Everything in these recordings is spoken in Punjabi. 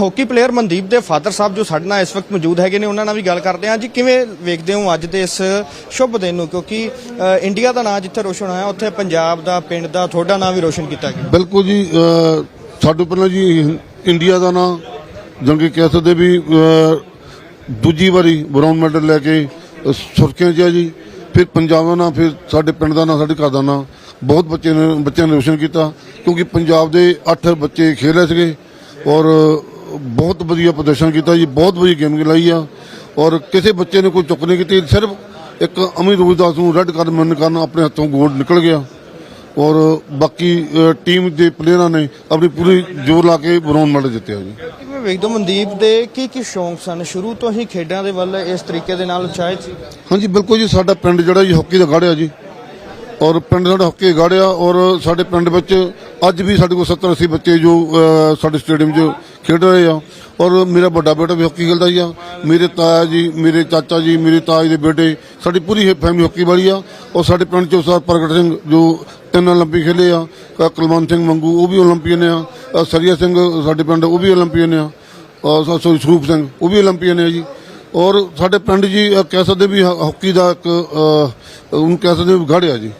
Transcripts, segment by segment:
ਹਾਕੀ ਪਲੇਅਰ ਮਨਦੀਪ ਦੇ ਫਾਦਰ ਸਾਹਿਬ ਜੋ ਸਾਡੇ ਨਾਲ ਇਸ ਵਕਤ ਮੌਜੂਦ ਹੈਗੇ ਨੇ ਉਹਨਾਂ ਨਾਲ ਵੀ ਗੱਲ ਕਰਦੇ ਹਾਂ। ਜੀ ਕਿਵੇਂ ਵੇਖਦੇ ਹੋ ਅੱਜ ਦੇ ਇਸ ਸ਼ੁਭ ਦਿਨ ਨੂੰ? ਕਿਉਂਕਿ ਇੰਡੀਆ ਦਾ ਨਾਂ ਜਿੱਥੇ ਰੋਸ਼ਨ ਹੋਇਆ ਉੱਥੇ ਪੰਜਾਬ ਦਾ ਪਿੰਡ ਦਾ ਤੁਹਾਡਾ ਨਾਂ ਵੀ ਰੋਸ਼ਨ ਕੀਤਾ ਗਿਆ। ਬਿਲਕੁਲ ਜੀ ਅ, ਸਾਡੇ ਪਹਿਲਾਂ ਜੀ ਇੰਡੀਆ ਦਾ ਨਾਂ ਜੰਗੀ ਕਹਿ ਸਕਦੇ ਵੀ ਦੂਜੀ ਵਾਰੀ ਬ੍ਰਾਊਨ ਮੈਡਲ ਲੈ ਕੇ ਅ, ਸੁਰਖੀਆਂ 'ਚ ਆ ਜੀ। ਫਿਰ ਪੰਜਾਬ ਦਾ ਨਾਂ ਫਿਰ ਸਾਡੇ ਪਿੰਡ ਦਾ ਨਾਂ ਸਾਡੇ ਘਰ ਦਾ ਨਾਂ। ਬਹੁਤ ਬੱਚੇ ਨੇ ਬੱਚਿਆਂ ਨੇ ਰੋਸ਼ਨ ਕੀਤਾ ਕਿਉਂਕਿ ਪੰਜਾਬ ਦੇ 8 ਬੱਚੇ ਖੇਡ ਰਹੇ ਸੀਗੇ ਔਰ ਬਹੁਤ ਵਧੀਆ ਪ੍ਰਦਰਸ਼ਨ ਕੀਤਾ ਜੀ ਬਹੁਤ ਵਧੀਆ ਗੇਮ ਖਿਲਾਈ ਆ। ਔਰ ਕਿਸੇ ਬੱਚੇ ਨੇ ਕੋਈ ਚੁੱਕ ਨਹੀਂ ਕੀਤੀ ਸਿਰਫ ਇੱਕ ਅਮਿਤ ਰੋਹਿਦਾਸ ਨੂੰ ਰੈੱਡ ਕਾਰਡ ਮੰਨ ਕਾਰਨ ਆਪਣੇ ਹੱਥੋਂ ਗੋਲ ਨਿਕਲ ਗਿਆ। ਔਰ ਬਾਕੀ ਟੀਮ ਦੇ ਪਲੇਅਰਾਂ ਨੇ ਆਪਣੀ ਪੂਰੀ ਜ਼ੋਰ ਲਾ ਕੇ ਬ੍ਰੌਨ ਮੈਡਲ ਜਿੱਤਿਆ ਜੀ। ਕਿਵੇਂ ਵੇਖਦੇ ਮਨਦੀਪ ਦੇ ਕੀ ਕੀ ਸ਼ੌਂਕ ਸਨ? ਸ਼ੁਰੂ ਤੋਂ ਹੀ ਖੇਡਾਂ ਦੇ ਵੱਲ ਇਸ ਤਰੀਕੇ ਦੇ ਨਾਲ ਉਤਸ਼ਾਹਿਤ ਸੀ। ਹਾਂਜੀ ਬਿਲਕੁਲ ਜੀ ਸਾਡਾ ਪਿੰਡ ਜਿਹੜਾ ਜੀ ਹਾਕੀ ਦਾ ਗੜ੍ਹਿਆ ਜੀ। ਔਰ ਪਿੰਡ ਸਾਡਾ ਹਾਕੀ ਗੜ੍ਹਿਆ ਔਰ ਸਾਡੇ ਪਿੰਡ ਵਿੱਚ ਅੱਜ ਵੀ ਸਾਡੇ ਕੋਲ 70 80 ਬੱਚੇ ਜੋ ਸਾਡੇ ਸਟੇਡੀਅਮ 'ਚ ਖੇਡ ਰਹੇ ਆ। ਔਰ ਮੇਰਾ ਵੱਡਾ ਬੇਟਾ ਵੀ ਹਾਕੀ ਖੇਡਦਾ ਜੀ ਆ। ਮੇਰੇ ਤਾਇਆ ਜੀ ਮੇਰੇ ਚਾਚਾ ਜੀ ਮੇਰੇ ਤਾਏ ਦੇ ਬੇਟੇ ਸਾਡੀ ਪੂਰੀ ਫੈਮਿਲੀ ਹਾਕੀ ਵਾਲੀ ਆ। ਔਰ ਸਾਡੇ ਪਿੰਡ 'ਚੋਂ ਸਰ ਪ੍ਰਗਟ ਸਿੰਘ ਜੋ ਤਿੰਨ ਓਲੰਪਿਕ ਖੇਲੇ ਆ ਕੁਲਵੰਤ ਸਿੰਘ ਮੰਗੂ ਉਹ ਵੀ ਓਲੰਪੀਅਨ ਆ। ਅ, ਸਰੀਆ ਸਿੰਘ ਸਾਡੇ ਪਿੰਡ ਉਹ ਵੀ ਓਲੰਪੀਅਨ ਆ। ਔਰ ਸੋ- ਸਰੂਪ ਸਿੰਘ ਉਹ ਵੀ ਓਲੰਪੀਅਨ ਆ ਜੀ। ਔਰ ਸਾਡੇ ਪਿੰਡ ਜੀ ਕਹਿ ਸਕਦੇ ਵੀ ਹਾ- ਹਾਕੀ ਦਾ ਇੱਕ ਉਹਨੂੰ ਕਹਿ ਸਕਦੇ ਵੀ ਗੜ੍ਹ ਜੀ।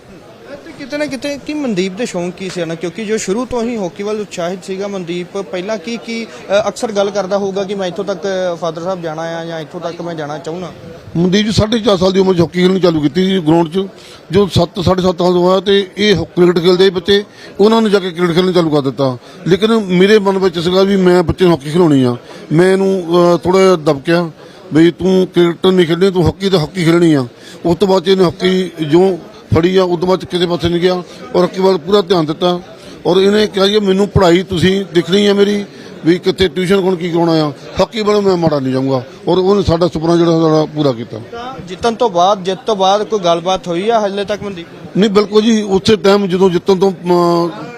ਕਿਤੇ ਨਾ ਕਿਤੇ ਕਿ ਮਨਦੀਪ ਦੇ ਸ਼ੌਂਕ ਕੀ ਸੀ ਨਾ ਕਿਉਂਕਿ ਜੋ ਸ਼ੁਰੂ ਤੋਂ ਹੀ ਹਾਕੀ ਵੱਲ ਉਤਸ਼ਾਹਿਤ ਸੀਗਾ ਮਨਦੀਪ, ਪਹਿਲਾਂ ਕੀ ਕੀ ਅਕਸਰ ਗੱਲ ਕਰਦਾ ਹੋਊਗਾ ਕਿ ਮੈਂ ਇੱਥੋਂ ਤੱਕ ਫਾਦਰ ਸਾਹਿਬ ਜਾਣਾ ਆ ਜਾਂ ਇੱਥੋਂ ਤੱਕ ਮੈਂ ਜਾਣਾ ਚਾਹੁੰਦਾ। ਮਨਦੀਪ ਜੀ 4.5 ਸਾਲ ਦੀ ਉਮਰ 'ਚ ਹਾਕੀ ਖੇਡਣੀ ਚਾਲੂ ਕੀਤੀ ਸੀ ਗਰਾਊਂਡ 'ਚ। ਜੋ 7 7.5 ਸਾਲ ਦਾ ਹੋਇਆ ਤੇ ਇਹ ਕ੍ਰਿਕਟ ਖੇਡਦੇ ਬੱਚੇ, ਉਹਨਾਂ ਨੂੰ ਜਾ ਕੇ ਕ੍ਰਿਕਟ ਖੇਲਣਾ ਚਾਲੂ ਕਰ ਦਿੱਤਾ। ਲੇਕਿਨ ਮੇਰੇ ਮਨ ਵਿੱਚ ਸੀਗਾ ਵੀ ਮੈਂ ਬੱਚੇ ਨੂੰ ਹਾਕੀ ਖਿਲਾਉਣੀ ਆ। ਮੈਂ ਇਹਨੂੰ ਥੋੜਾ ਜਿਹਾ ਦਬਕਿਆ ਬਈ ਤੂੰ ਕ੍ਰਿਕਟ ਨਹੀਂ ਖੇਡਣੀ, ਤੂੰ ਹਾਕੀ ਤੇ ਹਾਕੀ ਖੇਡਣੀ ਆ। ਉਸ ਤੋਂ ਬਾਅਦ 'ਚ ਇਹਨੇ ਹਾਕੀ, ਜੋ ਫੜੀ ਆ ਤੋਂ ਬਾਅਦ ਕਿਸੇ ਪਾਸੇ ਨਹੀਂ ਗਿਆ। ਔਰ ਹਾਕੀ ਵੱਲ ਪੂਰਾ ਧਿਆਨ ਦਿੱਤਾ। ਔਰ ਇਹਨੇ ਕਿਹਾ ਜੀ ਮੈਨੂੰ ਪੜ੍ਹਾਈ ਤੁਸੀਂ ਦਿਖਣੀ ਆ ਮੇਰੀ ਵੀ ਕਿੱਥੇ ਟਿਊਸ਼ਨ ਕੋਣ ਕੀ ਕਰਾਉਣਾ ਆ। ਹਾਕੀ ਵੱਲ ਮੈਂ ਮਾੜਾ ਨਹੀਂ ਜਾਊਂਗਾ। ਔਰ ਉਹਨੇ ਸਾਡਾ ਸੁਪਨਾ ਜਿਹੜਾ ਸਾਡਾ ਪੂਰਾ ਕੀਤਾ। ਜਿੱਤਣ ਤੋਂ ਬਾਅਦ ਜਿੱਤ ਤੋਂ ਬਾਅਦ ਕੋਈ ਗੱਲਬਾਤ ਹੋਈ ਆ ਹਲੇ ਤੱਕ ਮਨਦੀਪ ਨਹੀਂ ਬਿਲਕੁਲ ਜੀ ਉਸੇ ਟਾਈਮ ਜਦੋਂ ਜਿੱਤਣ ਤੋਂ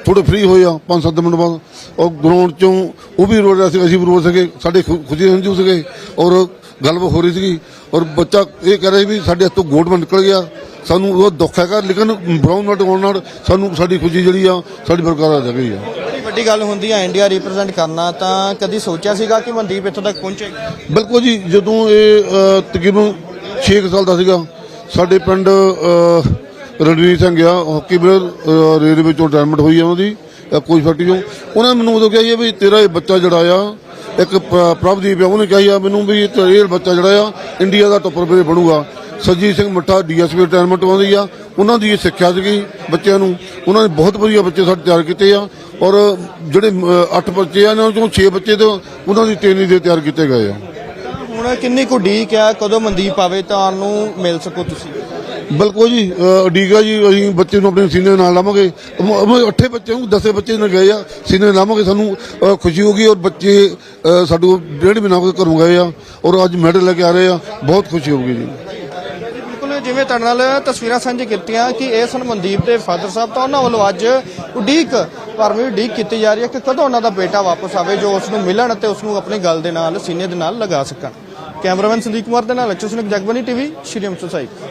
ਥੋੜੇ ਫ੍ਰੀ ਹੋਏ ਆ 5-7 ਮਿੰਟ ਬਾਅਦ। ਉਹ ਗਰਾਊਂਡ ਚੋਂ ਉਹ ਵੀ ਰੋ ਰਿਹਾ ਸੀ ਅਸੀਂ ਵੀ ਰੋ ਸਕੇ ਸਾਡੇ ਖੁਸ਼ੀ ਹੰਝੂ ਸੀਗੇ। ਔਰ ਗੱਲਬਾਤ ਹੋ ਰਹੀ ਸੀਗੀ। ਔਰ ਬੱਚਾ ਇਹ ਕਹਿ ਰਿਹਾ ਸੀ ਵੀ ਸਾਡੇ ਹੱਥੋਂ ਗੋਲਡ ਨਿਕਲ ਗਿਆ। ਸਾਨੂੰ ਉਹ ਦੁੱਖ ਹੈਗਾ ਲੇਕਿਨ ਬ੍ਰਾਊਨ ਨਟ ਹੋਣ ਨਾਲ ਸਾਨੂੰ ਸਾਡੀ ਖੁਸ਼ੀ ਜਿਹੜੀ ਆ ਸਾਡੀ ਬਰਕਰਾਰ ਰਹਿ ਗਈ ਆ। ਵੱਡੀ ਗੱਲ ਹੁੰਦੀ ਆ ਇੰਡੀਆ ਰਿਪਰੈਜ਼ੈਂਟ ਕਰਨਾ ਤਾਂ ਕਦੀ ਸੋਚਿਆ ਸੀਗਾ ਕਿ ਮਨਦੀਪ ਇੱਥੋਂ ਤੱਕ ਪਹੁੰਚੇਗਾ ਬਿਲਕੁਲ ਜੀ ਜਦੋਂ ਇਹ ਤਕਰੀਬਨ 6 ਸਾਲ ਦਾ ਸੀਗਾ ਸਾਡੇ ਪਿੰਡ ਰਣਵੀਰ ਸਿੰਘ ਆ ਹਾਕੀ ਪਲੇਅਰ ਰੇਲਵੇ ਵਿੱਚੋਂ ਰਿਟਾਇਰਮੈਂਟ ਹੋਈ ਆ ਉਹਦੀ ਕੋਚ ਫੈਕਟਰੀ ਚੋਂ ਉਹਨਾਂ ਨੇ ਮੈਨੂੰ ਉਦੋਂ ਕਿਹਾ ਜੀ ਵੀ ਤੇਰਾ ਇਹ ਬੱਚਾ ਜਿਹੜਾ ਆ ਇੱਕ ਪ੍ਰਭਦੀਪ ਆ ਉਹਨੇ ਕਿਹਾ ਆ ਮੈਨੂੰ ਵੀ ਇਹ ਇਹ ਬੱਚਾ ਜਿਹੜਾ ਆ ਇੰਡੀਆ ਦਾ ਟੋਪਰ ਪਲੇਅਰ ਬਣੂਗਾ। ਸਜੀਤ ਸਿੰਘ ਮੱਠਾ ਡੀਐਸਪੀ ਰਿਟਾਇਰਮੈਂਟ ਆਉਂਦੀ ਆ। ਉਹਨਾਂ ਦੀ ਇਹ ਸਿੱਖਿਆ ਸੀਗੀ ਬੱਚਿਆਂ ਨੂੰ। ਉਹਨਾਂ ਨੇ ਬਹੁਤ ਵਧੀਆ ਬੱਚੇ ਸਾਡੇ ਤਿਆਰ ਕੀਤੇ ਆ। ਔਰ ਜਿਹੜੇ 8 ਬੱਚੇ ਆ ਇਹਨਾਂ ਚੋਂ 6 ਬੱਚੇ ਤਾਂ ਉਹਨਾਂ ਦੀ ਟ੍ਰੇਨਿੰਗ ਦੇ ਤਿਆਰ ਕੀਤੇ ਗਏ ਆ। ਹੁਣ ਕਿੰਨੀ ਕੁ ਡੀਕ ਆ? ਕਦੋਂ ਮਨਦੀਪ ਆਵੇ ਤੁਹਾਨੂੰ ਮਿਲ ਸਕੋ ਤੁਸੀਂ? ਬਿਲਕੁਲ ਜੀ ਅ, ਅਡੀਗਾ ਜੀ। ਅਸੀਂ ਬੱਚੇ ਨੂੰ ਆਪਣੇ ਸੀਨੇ ਨਾਲ ਲਾਵਾਂਗੇ। ਅੱਠੇ ਬੱਚੇ ਨੂੰ ਦਸੇ ਬੱਚੇ ਨੇ ਗਏ ਆ। ਸੀਨੇ ਨਾਲ ਲਾਵਾਂਗੇ ਸਾਨੂੰ ਖੁਸ਼ੀ ਹੋਗੀ ਔਰ ਬੱਚੇ ਸਾਡੇ ਡੇਢ ਮਹੀਨਾ ਹੋ ਗਿਆ ਘਰੋਂ ਗਏ ਆ। ਔਰ ਅੱਜ ਮੈਡਲ ਲੈ ਕੇ ਆ ਰਹੇ ਆ। ਬਹੁਤ ਖੁਸ਼ੀ ਹੋਗੀ ਜੀ। ਜਿਵੇਂ ਤੁਹਾਡੇ ਨਾਲ ਤਸਵੀਰਾਂ ਸਾਂਝੀ ਕੀਤੀਆਂ ਕਿ ਇਹ ਸਨ ਮਨਦੀਪ ਦੇ ਫਾਦਰ ਸਾਹਿਬ ਤਾਂ ਉਹਨਾਂ ਵੱਲੋਂ ਅੱਜ ਉਡੀਕ, ਭਰਵੀਂ ਉਡੀਕ ਕੀਤੀ ਜਾ ਰਹੀ ਹੈ ਕਿ ਕਦੋਂ ਉਹਨਾਂ ਦਾ ਬੇਟਾ ਵਾਪਸ ਆਵੇ ਜੋ ਉਸ ਨੂੰ ਮਿਲਣ ਅਤੇ ਉਸ ਨੂੰ ਆਪਣੀ ਗੱਲ ਦੇ ਨਾਲ, ਸੀਨੇ ਦੇ ਨਾਲ ਲਗਾ ਸਕਣ। ਕੈਮਰਾਮੈਨ ਸੰਦੀਪ ਕੁਮਾਰ ਦੇ ਨਾਲ ਅਚੂ ਸਿੰਘ ਜਗਬਨੀ ਟੀਵੀ ਸ਼੍ਰੀ ਅੰਮ੍ਰਿਤਸਰ ਸਾਹਿਬ